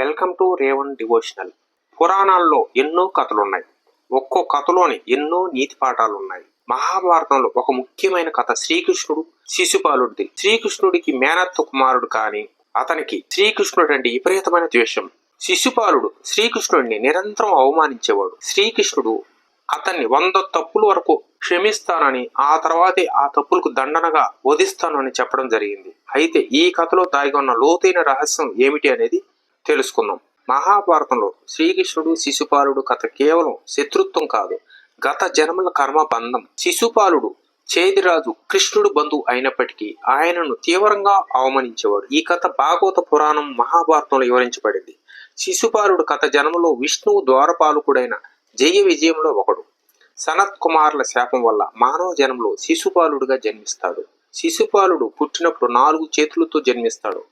Welcome to Revan devotional. పురాణాల్లో ఎన్నో కథలున్నాయి. ఒక్కో కథలోని ఎన్నో నీతి పాఠాలు ఉన్నాయి మహాభారతంలో ఒక ముఖ్యమైన కథ శ్రీకృష్ణుడు శిశుపాలుడిది. శ్రీకృష్ణుడికి మేనత్వ కుమారుడు కాని అతనికి శ్రీకృష్ణుడు అంటే విపరీతమైన ద్వేషం. శిశుపాలుడు శ్రీకృష్ణుడిని నిరంతరం అవమానించేవాడు. శ్రీకృష్ణుడు అతన్ని వంద తప్పుల వరకు క్షమిస్తానని ఆ తర్వాతే ఆ తప్పులకు దండనగా వధిస్తానని చెప్పడం జరిగింది. అయితే ఈ కథలో దాగి ఉన్న లోతైన రహస్యం ఏమిటి అనేది తెలుసుకుందాం. మహాభారతంలో శ్రీకృష్ణుడు శిశుపాలుడు కథ కేవలం శత్రుత్వం కాదు గత జన్మల కర్మ బంధం శిశుపాలుడు చేదిరాజు కృష్ణుడు బంధువు అయినప్పటికీ ఆయనను తీవ్రంగా అవమానించేవాడు. ఈ కథ భాగవత పురాణం మహాభారతంలో వివరించబడింది. శిశుపాలుడు కథ జన్మలో విష్ణువు ద్వారపాలకుడైన జయ విజయంలో ఒకడు. సనత్ కుమారుల శాపం వల్ల మానవ జన్మలో శిశుపాలుడుగా జన్మిస్తాడు. శిశుపాలుడు పుట్టినప్పుడు నాలుగు చేతులతో జన్మిస్తాడు.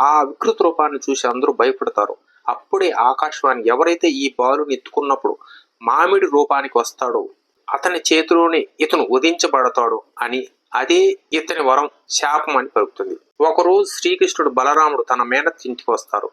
ఆ వికృత రూపాన్ని చూసి అందరూ భయపడతారు. అప్పుడే ఆకాశవాణి ఎవరైతే ఈ బాలుని ఎత్తుకున్నప్పుడు మామిడి రూపానికి వస్తాడో అతని చేతిలోనే ఇతను ఉదించబడతాడు అని అదే ఇతని వరం శాపం అని పలుకుతుంది. ఒకరోజు శ్రీకృష్ణుడు బలరాముడు తన మేనత్ ఇంటికి వస్తారు.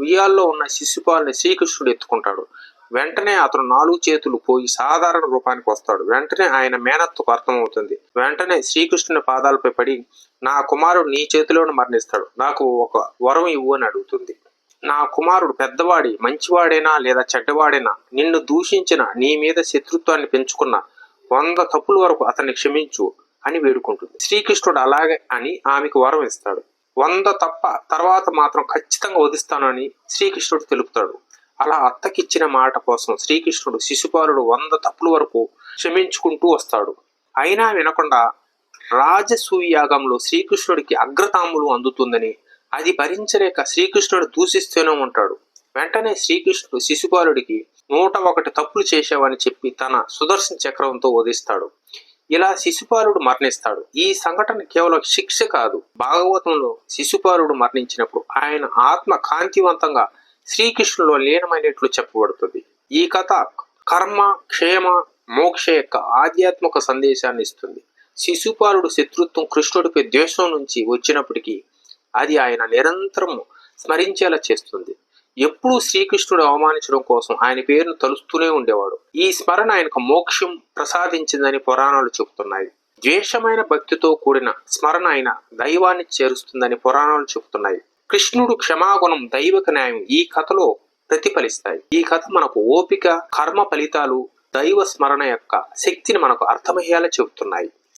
ఉయ్యాల్లో ఉన్న శిశుపాలని శ్రీకృష్ణుడు ఎత్తుకుంటాడు. వెంటనే అతను నాలుగు చేతులు పోయి సాధారణ రూపానికి వస్తాడు. వెంటనే ఆయన మేనత్తుకు అర్థమవుతుంది. వెంటనే శ్రీకృష్ణుని పాదాలపై పడి నా కుమారుడు నీ చేతిలోనే మరణిస్తాడు. నాకు ఒక వరం ఇవ్వు అని అడుగుతుంది. నా కుమారుడు పెద్దవాడి మంచివాడేనా లేదా చెడ్డవాడేనా? నిన్ను దూషించిన నీ మీద శత్రుత్వాన్ని పెంచుకున్న వంద తప్పుల వరకు అతన్ని క్షమించు అని వేడుకుంటుంది. శ్రీకృష్ణుడు అలాగే అని ఆమెకు వరం ఇస్తాడు. వంద తప్ప తర్వాత మాత్రం ఖచ్చితంగా వదిస్తానని శ్రీకృష్ణుడు తెలుపుతాడు. అలా అత్తకిచ్చిన మాట కోసం శ్రీకృష్ణుడు శిశుపాలుడు వంద తప్పుల వరకు క్షమించుకుంటూ వస్తాడు. అయినా వినకుండా రాజసూయాగంలో శ్రీకృష్ణుడికి అగ్రతాములు అందుతుందని అది భరించలేక శ్రీకృష్ణుడు దూషిస్తూనే ఉంటాడు. వెంటనే శ్రీకృష్ణుడు శిశుపాలుడికి నూట ఒకటి తప్పులు చేశావని చెప్పి తన సుదర్శన చక్రంతో వధిస్తాడు. ఇలా శిశుపాలుడు మరణిస్తాడు. ఈ సంఘటన కేవలం శిక్ష కాదు. భాగవతంలో శిశుపాలుడు మరణించినప్పుడు ఆయన ఆత్మ కాంతివంతంగా శ్రీకృష్ణులో లీనమైనట్లు చెప్పబడుతుంది. ఈ కథ కర్మ క్షేమ మోక్ష యొక్క ఆధ్యాత్మిక సందేశాన్ని ఇస్తుంది. శిశుపాలుడు శత్రుత్వం కృష్ణుడిపై ద్వేషం నుంచి వచ్చినప్పటికీ అది ఆయన నిరంతరం స్మరించేలా చేస్తుంది. ఎప్పుడూ శ్రీకృష్ణుడు అవమానించడం కోసం ఆయన పేరును తలుస్తూనే ఉండేవాడు. ఈ స్మరణ ఆయనకు మోక్షం ప్రసాదించిందని పురాణాలు చెబుతున్నాయి. ద్వేషమైన భక్తితో కూడిన స్మరణ అయిన దైవాన్ని చేరుస్తుందని పురాణాలు చెబుతున్నాయి. కృష్ణుడు క్షమాగుణం దైవిక న్యాయం ఈ కథలో ప్రతిఫలిస్తాయి. ఈ కథ మనకు ఓపిక కర్మ ఫలితాలు దైవ స్మరణ యొక్క శక్తిని మనకు అర్థమయ్యేలా చెబుతున్నాయి.